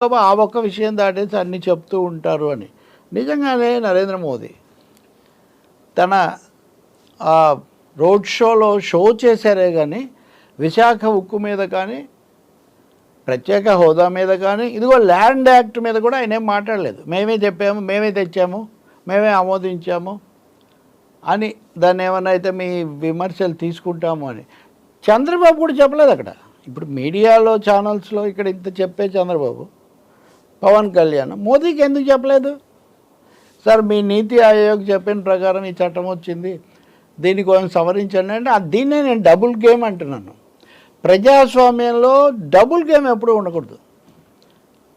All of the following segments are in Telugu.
ఆ ఒక్క విషయం దాటేసి అన్ని చెప్తూ ఉంటారు అని. నిజంగానే నరేంద్ర మోదీ తన ఆ రోడ్ షోలో షో చేశారే కానీ విశాఖ ఉక్కు మీద కానీ ప్రత్యేక హోదా మీద కానీ ఇదిగో ల్యాండ్ యాక్ట్ మీద కూడా ఆయన ఏం మాట్లాడలేదు. మేమే చెప్పాము మేమే తెచ్చాము మేమే ఆమోదించాము అని దాన్ని ఏమన్నా అయితే మీ విమర్శలు తీసుకుంటాము అని. చంద్రబాబు కూడా చెప్పలేదు అక్కడ. ఇప్పుడు మీడియాలో ఛానల్స్లో ఇక్కడ ఇంత చెప్పే చంద్రబాబు. పవన్ కళ్యాణ్. మోదీకి ఎందుకు చెప్పలేదు? సార్ మీ నీతి ఆయోగ్ చెప్పిన ప్రకారం ఈ చట్టం వచ్చింది. దీన్ని కొంచెం సవరించండి అంటే దీన్నే నేను డబుల్ గేమ్ అంటున్నాను. ప్రజాస్వామ్యంలో డబుల్ గేమ్ ఎప్పుడూ ఉండకూడదు.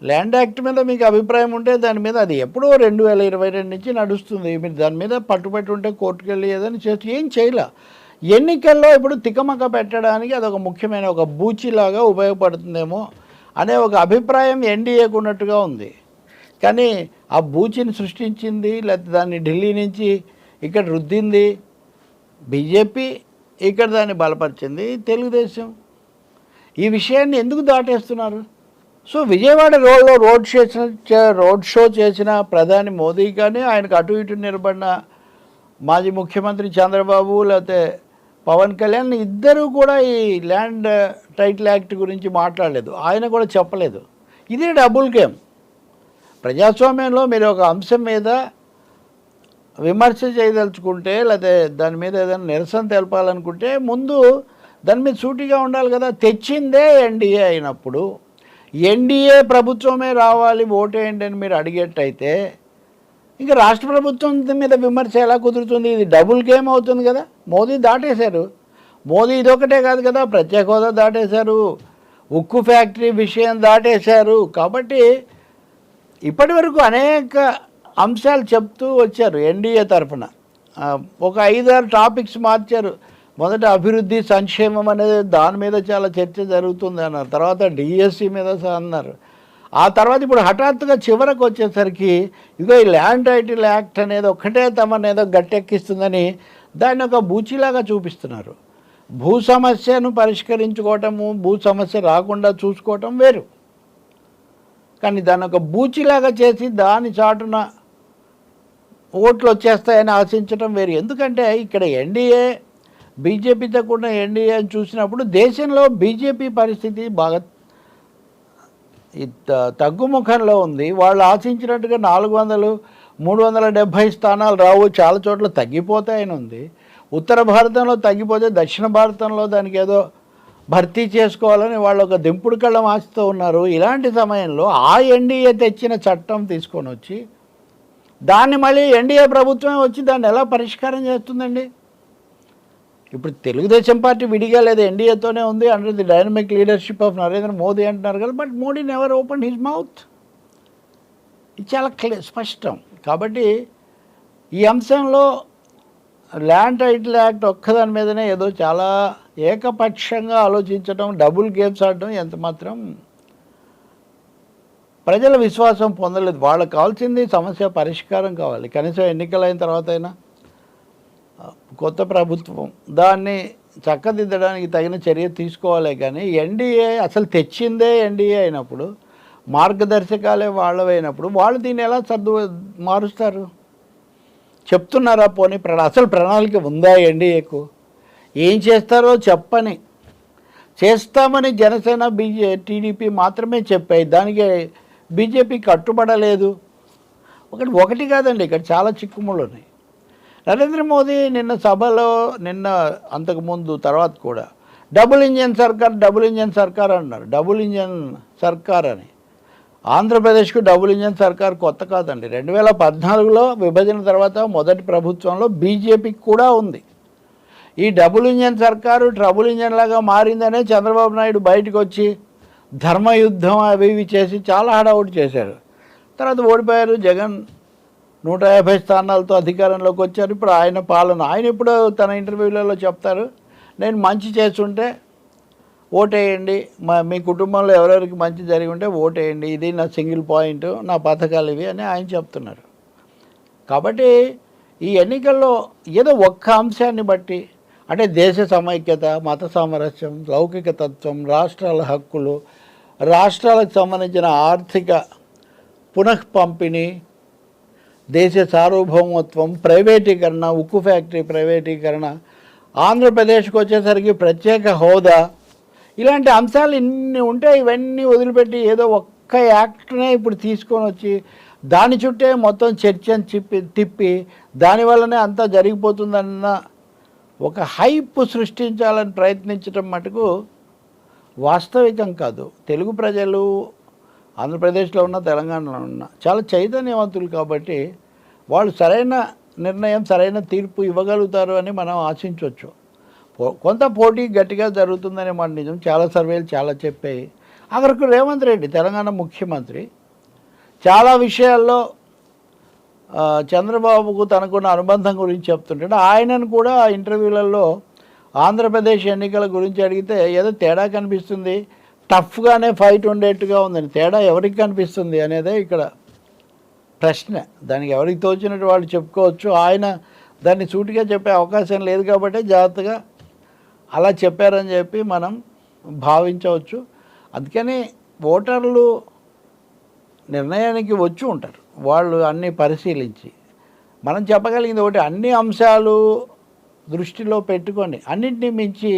ల్యాండ్ యాక్ట్ మీద మీకు అభిప్రాయం ఉంటే దాని మీద అది ఎప్పుడో రెండు వేల ఇరవై రెండు నుంచి నడుస్తుంది. మీరు దాని మీద పట్టుబట్టి ఉంటే కోర్టుకు వెళ్ళి ఏదైనా చేసి ఏం చేయలే. ఎన్నికల్లో ఇప్పుడు తికమక పెట్టడానికి అదొక ముఖ్యమైన ఒక బూచిలాగా ఉపయోగపడుతుందేమో అనే ఒక అభిప్రాయం ఎన్డీఏకు ఉన్నట్టుగా ఉంది. కానీ ఆ బూచిని సృష్టించింది లేకపోతే దాన్ని ఢిల్లీ నుంచి ఇక్కడ రుద్దింది బీజేపీ ఇక్కడ దాన్ని బలపరిచింది తెలుగుదేశం. ఈ విషయాన్ని ఎందుకు దాటేస్తున్నారు? సో విజయవాడ రోడ్లో రోడ్ చేసిన రోడ్ షో చేసిన ప్రధాని మోదీ కానీ ఆయనకు అటు ఇటు నిలబడిన మాజీ ముఖ్యమంత్రి చంద్రబాబు లేకపోతే పవన్ కళ్యాణ్ ఇద్దరూ కూడా ఈ ల్యాండ్ టైటిల్ యాక్ట్ గురించి మాట్లాడలేదు. ఆయన కూడా చెప్పలేదు. ఇదే డబుల్ గేమ్. ప్రజాస్వామ్యంలో మీరు ఒక అంశం మీద విమర్శ చేయదలుచుకుంటే లేకపోతే దాని మీద ఏదైనా నిరసన తెలపాలనుకుంటే ముందు దాని మీద సూటిగా ఉండాలి కదా. తెచ్చిందే ఎన్డీఏ అయినప్పుడు. ఎన్డీఏ ప్రభుత్వమే రావాలి ఓటేయండి అని మీరు అడిగేట్టయితే ఇంకా రాష్ట్ర ప్రభుత్వం మీద విమర్శ ఎలా కుదురుతుంది? ఇది డబుల్ గేమ్ అవుతుంది కదా. మోదీ దాటేశారు. మోదీ ఇదొకటే కాదు కదా ప్రత్యేక హోదా దాటేశారు. ఉక్కు ఫ్యాక్టరీ విషయం దాటేశారు. కాబట్టి ఇప్పటి వరకు అనేక అంశాలు చెప్తూ వచ్చారు ఎన్డీఏ తరఫున. ఒక ఐదారు టాపిక్స్ మార్చారు. మొదట అభివృద్ధి సంక్షేమం అనేది దాని మీద చాలా చర్చ జరుగుతుంది అన్నారు. తర్వాత డిఎస్సి మీద అన్నారు. ఆ తర్వాత ఇప్పుడు హఠాత్తుగా చివరకు వచ్చేసరికి ఇదిగో ఈ ల్యాండ్ టైటిల్ యాక్ట్ అనేది ఒక్కటే తమనేదో ఏదో గట్టెక్కిస్తుందని దాన్ని ఒక బూచిలాగా చూపిస్తున్నారు. భూ సమస్యను పరిష్కరించుకోవటము భూ సమస్య రాకుండా చూసుకోవటం వేరు. కానీ దాన్ని ఒక బూచిలాగా చేసి దాని చాటున ఓట్లు వచ్చేస్తాయని ఆశించడం వేరు. ఎందుకంటే ఇక్కడ ఎన్డీఏ బీజేపీతో కూడా ఎన్డీఏ అని చూసినప్పుడు దేశంలో బీజేపీ పరిస్థితి బాగా ఈ తగ్గుముఖంలో ఉంది. వాళ్ళు ఆశించినట్టుగా నాలుగు వందలు మూడు వందల డెబ్భై స్థానాలు రావు. చాలా చోట్ల తగ్గిపోతాయని ఉంది. ఉత్తర భారతంలో తగ్గిపోతే దక్షిణ భారతంలో దానికి ఏదో భర్తీ చేసుకోవాలని వాళ్ళు ఒక దింపుడు కళ్ళం ఆశతో ఉన్నారు. ఇలాంటి సమయంలో ఆ ఎన్డీఏ తెచ్చిన చట్టం తీసుకొని వచ్చి దాన్ని మళ్ళీ ఎన్డీఏ ప్రభుత్వమే వచ్చి దాన్ని ఎలా పరిష్కారం చేస్తుందండి? ఇప్పుడు తెలుగుదేశం పార్టీ విడిగా లేదు ఎన్డీఏతోనే ఉంది under the dynamic leadership of Narendra Modi అంటున్నారు కదా but Modi never open his mouth ఇది చాలా క్లి స్పష్టం. కాబట్టి ఈ అంశంలో ల్యాండ్ టైటిల్ యాక్ట్ ఒక్కదాని మీదనే ఏదో చాలా ఏకపక్షంగా ఆలోచించడం డబుల్ గేమ్స్ ఆడడం ఎంత మాత్రం ప్రజల విశ్వాసం పొందలేదు. వాళ్ళకి కావాల్సింది సమస్య పరిష్కారం కావాలి. కనీసం ఎన్నికలైన తర్వాత అయినా కొత్త ప్రభుత్వం. దాన్ని చక్కదిద్దడానికి తగిన చర్య తీసుకోవాలి కానీ ఎన్డీఏ అసలు తెచ్చిందే ఎన్డీఏ అయినప్పుడు మార్గదర్శకాలే వాళ్ళవైనప్పుడు వాళ్ళు దీన్ని ఎలా సర్దు మారుస్తారు? చెప్తున్నారా పోనీ ప్ర అసలు ప్రణాళిక ఉందా ఎన్డీఏకు? ఏం చేస్తారో చెప్పని. చేస్తామని జనసేన బీజే టీడీపీ మాత్రమే చెప్పాయి. దానికి బీజేపీ కట్టుబడలేదు. ఒకటి ఒకటి కాదండి ఇక్కడ చాలా చిక్కుముళ్ళు ఉన్నాయి. నరేంద్ర మోదీ నిన్న సభలో నిన్న అంతకుముందు తర్వాత కూడా డబుల్ ఇంజన్ సర్కార్ డబుల్ ఇంజన్ సర్కార్ అన్నారు. డబుల్ ఇంజన్ సర్కార్ అని. ఆంధ్రప్రదేశ్కు డబుల్ ఇంజన్ సర్కార్ కొత్త కాదండి. రెండు వేల పద్నాలుగులో విభజన తర్వాత మొదటి ప్రభుత్వంలో బీజేపీకి కూడా ఉంది. ఈ డబుల్ ఇంజన్ సర్కారు ట్రబుల్ ఇంజన్ లాగా మారిందనే చంద్రబాబు నాయుడు బయటకు వచ్చి ధర్మయుద్ధం అవి ఇవి చేసి చాలా హడావుడి చేశారు. తర్వాత ఓడిపోయారు జగన్ నూట యాభై స్థానాలతో అధికారంలోకి వచ్చారు. ఇప్పుడు ఆయన పాలన ఆయన ఇప్పుడు తన ఇంటర్వ్యూలలో చెప్తారు నేను మంచి చేస్తుంటే ఓటేయండి మా మీ కుటుంబంలో ఎవరెవరికి మంచి జరిగి ఉంటే ఓటేయండి ఇది నా సింగిల్ పాయింట్ నా పథకాలు ఇవి అని ఆయన చెప్తున్నారు. కాబట్టి ఈ ఎన్నికల్లో ఏదో ఒక్క అంశాన్ని బట్టి అంటే దేశ సమైక్యత మత సామరస్యం లౌకిక తత్వం రాష్ట్రాల హక్కులు రాష్ట్రాలకు సంబంధించిన ఆర్థిక పునఃపంపిణీ దేశ సార్వభౌమత్వం ప్రైవేటీకరణ ఉక్కు ఫ్యాక్టరీ ప్రైవేటీకరణ ఆంధ్రప్రదేశ్కి వచ్చేసరికి ప్రత్యేక హోదా. ఇలాంటి అంశాలు ఇన్ని ఉంటాయి ఇవన్నీ వదిలిపెట్టి ఏదో ఒక్క యాక్ట్నే ఇప్పుడు తీసుకొని వచ్చి దాని చుట్టే మొత్తం చర్చను చిప్పి తిప్పి దానివల్లనే అంతా జరిగిపోతుందన్న ఒక హైప్ సృష్టించాలని ప్రయత్నించడం మటుకు వాస్తవికం కాదు. తెలుగు ప్రజలు ఆంధ్రప్రదేశ్లో ఉన్న తెలంగాణలో ఉన్న చాలా చైతన్యవంతులు కాబట్టి వాళ్ళు సరైన నిర్ణయం సరైన తీర్పు ఇవ్వగలుగుతారు అని మనం ఆశించవచ్చు. కొంత పోటీ గట్టిగా జరుగుతుందనే మాట నిజం చాలా సర్వేలు చాలా చెప్పాయి. అక్కడికి రేవంత్ రెడ్డి తెలంగాణ ముఖ్యమంత్రి చాలా విషయాల్లో చంద్రబాబుకు తనకున్న అనుబంధం గురించి చెప్తుంటాడు. ఆయనను కూడా ఇంటర్వ్యూలలో ఆంధ్రప్రదేశ్ ఎన్నికల గురించి అడిగితే ఏదో తేడా కనిపిస్తుంది టఫ్గానే ఫైట్ ఉండేట్టుగా ఉందని తేడా ఎవరికి కనిపిస్తుంది అనేదే ఇక్కడ ప్రశ్న. దానికి ఎవరికి తోచినట్టు వాళ్ళు చెప్పుకోవచ్చు. ఆయన దాన్ని సూటిగా చెప్పే అవకాశం లేదు కాబట్టి జాగ్రత్తగా అలా చెప్పారని చెప్పి మనం భావించవచ్చు. అందుకని ఓటర్లు నిర్ణయానికి వచ్చి ఉంటారు. వాళ్ళు అన్నీ పరిశీలించి. మనం చెప్పగలిగింది ఒకటి అన్ని అంశాలు దృష్టిలో పెట్టుకొని అన్నింటినీ మించి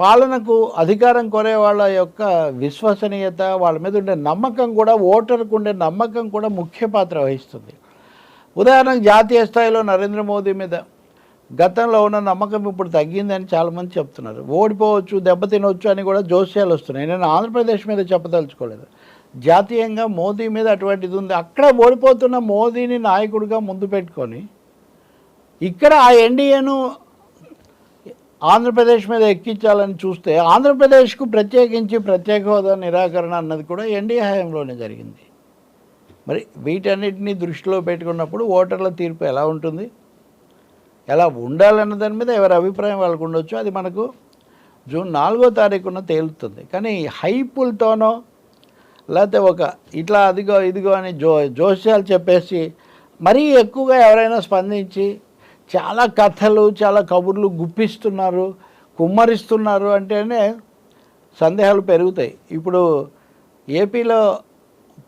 పాలనకు అధికారం కోరే వాళ్ళ యొక్క విశ్వసనీయత వాళ్ళ మీద ఉండే నమ్మకం కూడా ఓటర్కు ఉండే నమ్మకం కూడా ముఖ్య పాత్ర వహిస్తుంది. ఉదాహరణకు జాతీయ స్థాయిలో నరేంద్ర మోదీ మీద గతంలో ఉన్న నమ్మకం ఇప్పుడు తగ్గిందని చాలామంది చెప్తున్నారు. ఓడిపోవచ్చు దెబ్బతినవచ్చు అని కూడా జోస్యాలు వస్తున్నాయి. నేను ఆంధ్రప్రదేశ్ మీద చెప్పదలుచుకోలేదు. జాతీయంగా మోదీ మీద అటువంటిది ఉంది. అక్కడ ఓడిపోతున్న మోదీని నాయకుడిగా ముందు పెట్టుకొని ఇక్కడ ఆ ఎన్డీఏను ఆంధ్రప్రదేశ్ మీద ఎక్కించాలని చూస్తే ఆంధ్రప్రదేశ్కు ప్రత్యేకించి ప్రత్యేక హోదా నిరాకరణ అన్నది కూడా ఎన్డీఏ హయాంలోనే జరిగింది. మరి వీటన్నిటిని దృష్టిలో పెట్టుకున్నప్పుడు ఓటర్ల తీర్పు ఎలా ఉంటుంది? ఎలా ఉండాలన్న దాని మీద ఎవరి అభిప్రాయం వాళ్ళకు ఉండొచ్చు? అది మనకు జూన్ నాలుగో తారీఖున తేలుతుంది. కానీ హైపులతోనో లేకపోతే ఒక ఇట్లా అదిగో ఇదిగో అని జో జోస్యాలు చెప్పేసి మరీ ఎక్కువగా ఎవరైనా స్పందించి చాలా కథలు చాలా కబుర్లు గుప్పిస్తున్నారు కుమ్మరిస్తున్నారు అంటేనే సందేహాలు పెరుగుతాయి. ఇప్పుడు ఏపీలో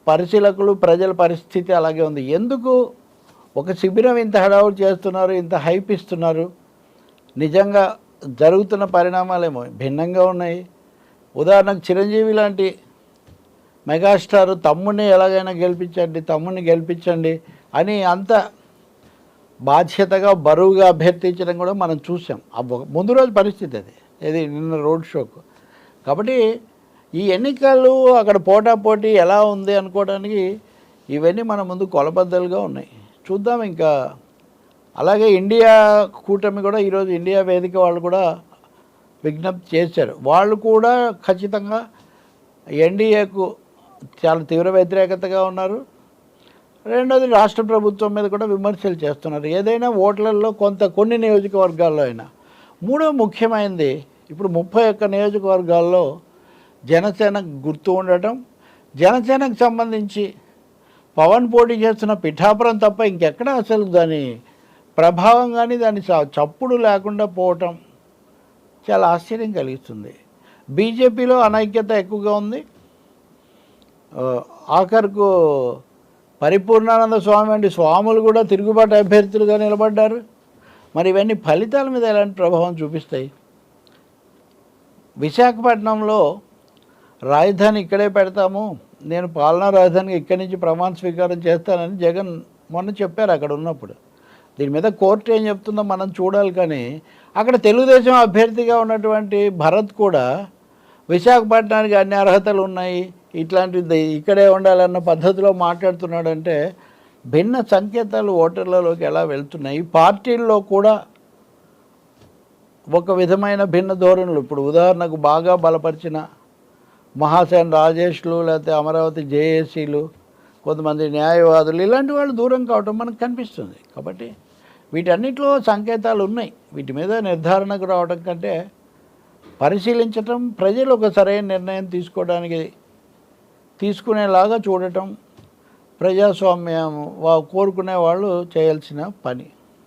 పరిశీలకులు ప్రజల పరిస్థితి అలాగే ఉంది. ఎందుకు ఒక శిబిరం ఇంత హడావుడు చేస్తున్నారు ఇంత హైప్ ఇస్తున్నారు? నిజంగా జరుగుతున్న పరిణామాలేమో భిన్నంగా ఉన్నాయి. ఉదాహరణకు చిరంజీవి లాంటి మెగాస్టార్ తమ్ముడిని ఎలాగైనా గెలిపించండి తమ్ముడిని గెలిపించండి అని అంత బాధ్యతగా బరువుగా అభ్యర్థించడం కూడా మనం చూసాం. ఆ ముందు రోజు పరిస్థితి అది. ఇది నిన్న రోడ్ షోకు. కాబట్టి ఈ ఎన్నికలు అక్కడ పోటాపోటీ ఎలా ఉంది అనుకోవడానికి ఇవన్నీ మన ముందు కొలబద్దలుగా ఉన్నాయి. చూద్దాం ఇంకా. అలాగే ఇండియా కూటమి కూడా ఈరోజు ఇండియా వేదిక వాళ్ళు కూడా విజ్ఞప్తి చేశారు. వాళ్ళు కూడా ఖచ్చితంగా ఎన్డీఏకు చాలా తీవ్ర వ్యతిరేకతగా ఉన్నారు. రెండోది రాష్ట్ర ప్రభుత్వం మీద కూడా విమర్శలు చేస్తున్నారు. ఏదైనా ఓట్లలో కొంత కొన్ని నియోజకవర్గాల్లో అయినా. మూడో ముఖ్యమైనది ఇప్పుడు ముప్పై ఒక్క నియోజకవర్గాల్లో జనసేన గుర్తు ఉండటం. జనసేనకు సంబంధించి పవన్ పోటీ చేస్తున్న పిఠాపురం తప్ప ఇంకెక్కడ అసలు దాని ప్రభావం కానీ దాని చప్పుడు లేకుండా పోవటం చాలా ఆశ్చర్యం కలిగిస్తుంది. బీజేపీలో అనైక్యత ఎక్కువగా ఉంది. ఆఖరుకు పరిపూర్ణానంద స్వామి వంటి స్వాములు కూడా తిరుగుబాటు అభ్యర్థులుగా నిలబడ్డారు. మరి ఇవన్నీ ఫలితాల మీద ఎలాంటి ప్రభావం చూపిస్తాయి? విశాఖపట్నంలో రాజధాని ఇక్కడే పెడతాము. నేను పాలనా రాజధానికి ఇక్కడి నుంచి ప్రమాణ స్వీకారం చేస్తానని జగన్ మొన్న చెప్పారు అక్కడ ఉన్నప్పుడు. దీని మీద కోర్టు ఏం చెప్తుందో మనం చూడాలి కానీ అక్కడ తెలుగుదేశం అభ్యర్థిగా ఉన్నటువంటి భరత్ కూడా విశాఖపట్నానికి అన్ని అర్హతలు ఉన్నాయి. ఇట్లాంటిది ఇక్కడే ఉండాలన్న పద్ధతిలో మాట్లాడుతున్నాడంటే భిన్న సంకేతాలు ఓటర్లలోకి ఎలా వెళ్తున్నాయి? పార్టీల్లో కూడా ఒక విధమైన భిన్న ధోరణులు. ఇప్పుడు ఉదాహరణకు బాగా బలపరిచిన మహాసేన్ రాజేష్లు లేకపోతే అమరావతి జేఏసీలు కొంతమంది న్యాయవాదులు ఇలాంటి వాళ్ళు దూరం కావటం మనకు కనిపిస్తుంది. కాబట్టి వీటన్నిటిలో సంకేతాలు ఉన్నాయి. వీటి మీద నిర్ధారణకు రావడం కంటే పరిశీలించటం ప్రజలు ఒక సరైన నిర్ణయం తీసుకోవడానికి తీసుకునేలాగా చూడటం ప్రజాస్వామ్యం వా కోరుకునే వాళ్ళు చేయాల్సిన పని.